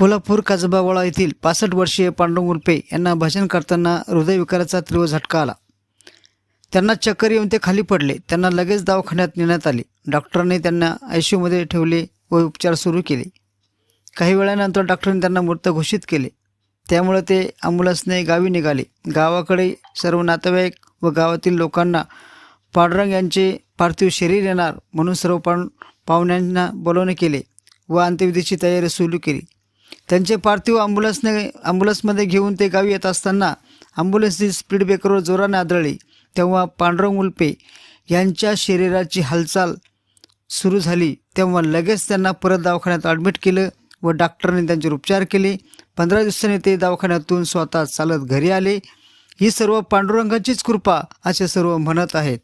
कोल्हापूर कसबावाळा येथील पासष्ट वर्षीय पांडुरंग उर्पे यांना भजन करताना हृदयविकाराचा तीव्र झटका आला. त्यांना चक्कर येऊन ते खाली पडले. त्यांना लगेच दवाखान्यात नेण्यात आले. डॉक्टरांनी त्यांना आय सी यूमध्ये ठेवले व उपचार सुरू केले. काही वेळानंतर डॉक्टरांनी त्यांना मृत घोषित केले. त्यामुळे ते ॲम्ब्युलन्सने गावी निघाले. गावाकडे सर्व नातेवाईक व गावातील लोकांना पांडुरंग यांचे पार्थिव शरीर येणार म्हणून सर्व पण पाहुण्यांना बोलवणे केले व अंत्यविधीची तयारी सुरू केली. त्यांचे पार्थिव ॲम्ब्युलन्सने ॲम्ब्युलन्समध्ये घेऊन ते गावी येत असताना ॲम्ब्युलन्सची स्पीड ब्रेकरवर जोराने आदळली. तेव्हा पांडुरंग उल्पे यांच्या शरीराची हालचाल सुरू झाली. तेव्हा लगेच त्यांना परत दवाखान्यात ॲडमिट केलं व डॉक्टरांनी त्यांच्यावर उपचार केले. पंधरा दिवसांनी ते दवाखान्यातून स्वतः चालत घरी आले. ही सर्व पांडुरंगाचीच कृपा असे सर्व म्हणत आहेत.